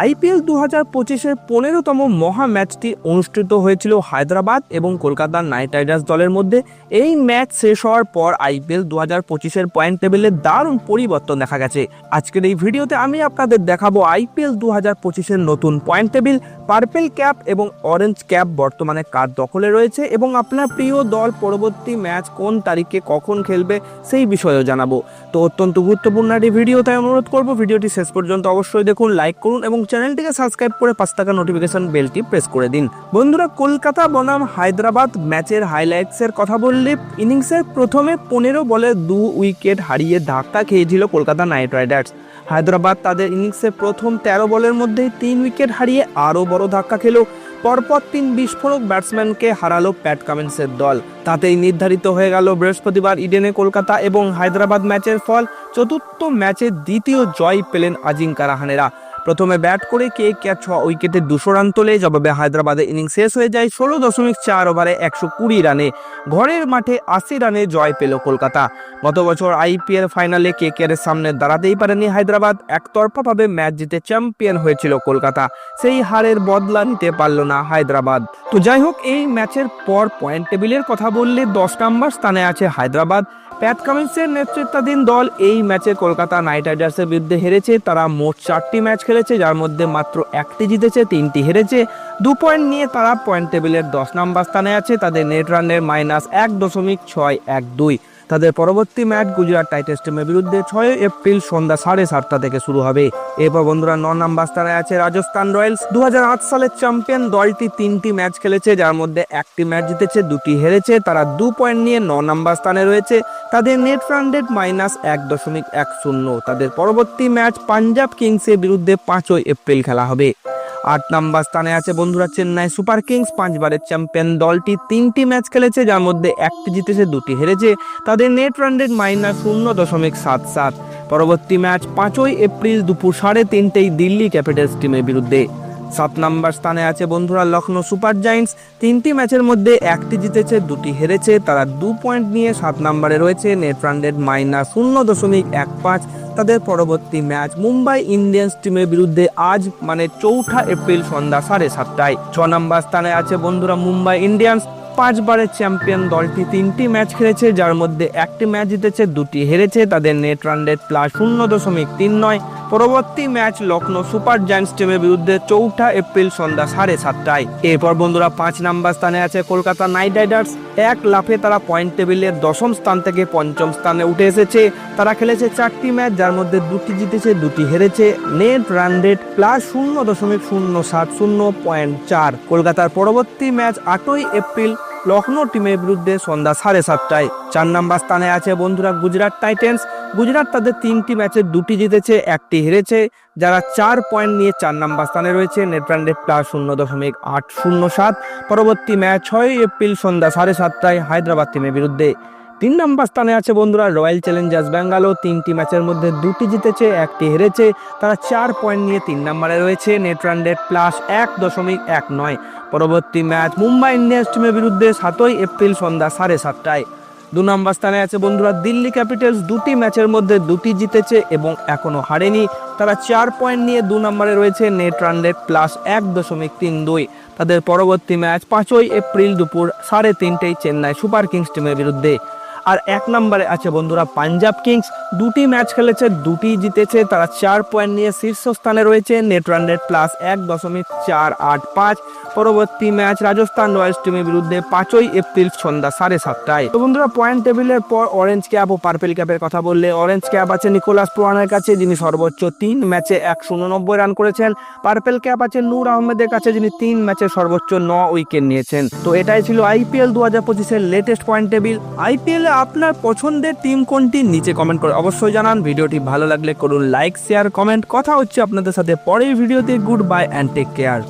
IPL দু হাজার পঁচিশের পনেরোতম মহা ম্যাচটি অনুষ্ঠিত হয়েছিল হায়দ্রাবাদ এবং কলকাতা নাইট রাইডার্স দলের মধ্যে। এই ম্যাচ শেষ হওয়ার পর আইপিএল দু হাজার পঁচিশের পয়েন্ট টেবিলে দারুণ পরিবর্তন দেখা গেছে। আজকের এই ভিডিওতে আমি আপনাদের দেখাবো আইপিএল দু হাজার পঁচিশের নতুন পয়েন্ট টেবিল, পার্পেল ক্যাপ এবং অরেঞ্জ ক্যাপ বর্তমানে কার দখলে রয়েছে এবং আপনার প্রিয় দল পরবর্তী ম্যাচ কোন তারিখে কখন খেলবে সেই বিষয়েও জানাব। তো অত্যন্ত গুরুত্বপূর্ণ একটি ভিডিও তাই অনুরোধ করব, ভিডিওটি শেষ পর্যন্ত অবশ্যই দেখুন, লাইক করুন এবং চ্যানেলটিকে সাবস্ক্রাইব করে পাঁচ টাকা নোটিফিকেশন বেলটি প্রেস করে দিন। বন্ধুরা, কলকাতা বনাম হায়দ্রাবাদ ম্যাচের হাইলাইটসের কথা বললে ইনিংসের প্রথমে পনেরো বলে দু উইকেট হারিয়ে ধাক্কা খেয়েছিল কলকাতা নাইট রাইডার্স। হায়দ্রাবাদ তাদের ইনিংসে প্রথম তেরো বলের মধ্যেই তিন উইকেট হারিয়ে আরও বড় ধাক্কা খেলো। পরপর তিন বিস্ফোরক ব্যাটসম্যানকে হারালো প্যাট কামিন্সের দল। তাতেই নির্ধারিত হয়ে গেল বৃহস্পতিবার ইডেনে কলকাতা এবং হায়দ্রাবাদ ম্যাচের ফল। চতুর্থ ম্যাচে দ্বিতীয় জয় পেলেন আজিঙ্কা রাহানেরা। প্রথমে ব্যাট করে কে কে ছ উইকেটে দুশো রান তোলে, জবাবে হায়দ্রাবাদের ইনিংস শেষ হয়ে যায় ষোলো দশমিক চার ওভারে একশো কুড়ি রানে। ঘরের মাঠে আশি রানে জয় পেল কলকাতা। গত বছর আইপিএল ফাইনালে কে কে এর সামনে দাঁড়াতেই পারেনি হায়দ্রাবাদ। একতরফাভাবে ম্যাচ জিতে চ্যাম্পিয়ন হয়েছিল কলকাতা। সেই হারের বদলা নিতে পারল না হায়দ্রাবাদ। তো যাই হোক, এই ম্যাচের পর পয়েন্ট টেবিলের কথা বললে দশ নম্বর স্থানে আছে হায়দ্রাবাদ। প্যাট কামিন্সের নেতৃত্বাধীন দল এই ম্যাচে কলকাতা নাইট রাইডার্সের বিরুদ্ধে হেরেছে। তারা মোট চারটি ম্যাচ খেলেছে, যার মধ্যে মাত্র একটি জিতেছে, তিনটি হেরেছে। দু পয়েন্ট নিয়ে তারা পয়েন্ট টেবিলের দশ নম্বর স্থানে আছে। তাদের নেট রানের মাইনাস এক দশমিক ছয় এক দুই। তাদের পরবর্তী ম্যাচ গুজরাট টাইটেন্স টিমের বিরুদ্ধে ছয় এপ্রিল সন্ধ্যা সাড়ে সাতটা থেকে শুরু হবে। এরপর বন্ধুরা ন নাম্বার স্থানে আছে রাজস্থান রয়্যালস। দু সালের চ্যাম্পিয়ন দলটি তিনটি ম্যাচ খেলেছে, যার মধ্যে একটি ম্যাচ জিতেছে, দুটি হেরেছে। তারা দু পয়েন্ট নিয়ে ন নাম্বার স্থানে রয়েছে। তাদের নেট রান রেট মাইনাস এক দশমিক এক শূন্য। তাদের পরবর্তী ম্যাচ পাঞ্জাব কিংসের বিরুদ্ধে পাঁচই এপ্রিল খেলা হবে। আট নাম্বার স্থানে আছে বন্ধুরা চেন্নাই সুপার কিংস, পাঁচবারের চ্যাম্পিয়ন দলটি তিনটি ম্যাচ খেলেছে, যার মধ্যে একটি জিতেছে, দুটি হেরেছে। তাদের নেট রান রেট মাইনাস শূন্য দশমিক সাত সাত। পরবর্তী ম্যাচ পাঁচই এপ্রিল দুপুর সাড়ে তিনটেই দিল্লি ক্যাপিটালস টিমের বিরুদ্ধে। সাত নাম্বার স্থানে আছে বন্ধুরা লখনৌ সুপার জায়েন্টস। তিনটি ম্যাচের মধ্যে একটি জিতেছে, দুটি হেরেছে। তারা দু পয়েন্ট নিয়ে সাত নাম্বারে রয়েছে। নেট রান রেট মাইনাস শূন্য দশমিক এক পাঁচ। তাদের পরবর্তী ম্যাচ মুম্বাই ইন্ডিয়ান্স টিমের বিরুদ্ধে আজ মানে চৌঠা এপ্রিল সন্ধ্যা সাড়ে সাতটায়। ছ নম্বর স্থানে আছে বন্ধুরা মুম্বাই ইন্ডিয়ান্স। পাঁচবারের চ্যাম্পিয়ন দলটি তিনটি ম্যাচ খেলেছে, যার মধ্যে একটি ম্যাচ জিতেছে, দুটি হেরেছে। তাদের নেট রান রেট প্লাস শূন্য দশমিক তিন নয়। পরবর্তী ম্যাচ লখনৌ সুপার জায়ান্টস টিমের বিরুদ্ধে চৌঠা এপ্রিল সন্ধ্যা সাড়ে সাতটায়। এরপর বন্ধুরা পাঁচ নাম্বার স্থানে আছে কলকাতা নাইট রাইডার্স। এক লাফে তারা পয়েন্ট টেবিলের দশম স্থান থেকে পঞ্চম স্থানে উঠে এসেছে। তারা খেলেছে চারটি ম্যাচ, যার মধ্যে দুটি জিতেছে, দুটি হেরেছে। নেট রান রেট প্লাস শূন্য দশমিক শূন্য সাত শূন্য পয়েন্ট চার। কলকাতার পরবর্তী ম্যাচ আটই এপ্রিল লখনৌ টিমের বিরুদ্ধে সন্ধ্যা সাড়ে সাতটায়। চার নাম্বার স্থানে আছে বন্ধুরা গুজরাট টাইটেন্স। গুজরাট তাদের তিনটি ম্যাচে দুটি জিতেছে, একটি হেরেছে। যারা চার পয়েন্ট নিয়ে চার নাম্বার স্থানে রয়েছে নেট রান রেট প্লাস শূন্য দশমিক আট শূন্য সাত। পরবর্তী ম্যাচ ছয় এপ্রিল সন্ধ্যা সাড়ে সাতটায় হায়দ্রাবাদ টিমের বিরুদ্ধে। তিন নম্বর স্থানে আছে বন্ধুরা রয়্যাল চ্যালেঞ্জার্স ব্যাঙ্গালোর। তিনটি ম্যাচের মধ্যে দুটি জিতেছে, একটি হেরেছে। তারা চার পয়েন্ট নিয়ে তিন নম্বরে রয়েছে, নেট রান রেট প্লাস এক দশমিক এক নয়। পরবর্তী ম্যাচ মুম্বাই ইন্ডিয়ান্স টিমের বিরুদ্ধে সাতই এপ্রিল সন্ধ্যা সাড়ে সাতটায়। দু নম্বর স্থানে আছে বন্ধুরা দিল্লি ক্যাপিটালস। দুটি ম্যাচের মধ্যে দুটি জিতেছে এবং এখনও হারেনি। তারা চার পয়েন্ট নিয়ে দু নম্বরে রয়েছে, নেট রান রেট প্লাস এক দশমিক তিন দুই। তাদের পরবর্তী ম্যাচ পাঁচই এপ্রিল দুপুর সাড়ে তিনটেই চেন্নাই সুপার কিংস টিমের বিরুদ্ধে। আর এক নম্বরে আছে বন্ধুরা পাঞ্জাব কিংস। দুটি ম্যাচ খেলেছে, দুটি জিতেছে, তারা চার পয়েন্ট নিয়ে শীর্ষস্থানে রয়েছে। নেট রান রেট প্লাস এক দশমিক চার আট পাঁচ। পরবর্তী ম্যাচ রাজস্থান রয়্যালস টিমের বিরুদ্ধে পাঁচই এপ্রিল সন্ধ্যা সাড়ে সাতটায়। তো বন্ধুরা পয়েন্ট টেবিলের পর অরেঞ্জ ক্যাপ ও পার্পেল ক্যাপের কথা বললে অরেঞ্জ ক্যাপ আছে নিকোলাস পোয়ানের কাছে, যিনি সর্বোচ্চ তিন ম্যাচে একশো উননব্বই রান করেছেন। পার্পেল ক্যাপ আছে নূর আহমেদের কাছে, যিনি তিন ম্যাচে সর্বোচ্চ ন উইকেট নিয়েছেন। তো এটাই ছিল আইপিএল দু হাজার পঁচিশের লেটেস্ট পয়েন্ট টেবিল আইপিএল আপনার পছন্দের টিম কোনটি? নিচে কমেন্ট করে অবশ্যই জানান। ভিডিওটি ভালো লাগলে করুন লাইক শেয়ার কমেন্ট কথা হচ্ছে আপনাদের সাথে পরের ভিডিওতে। Goodbye and take care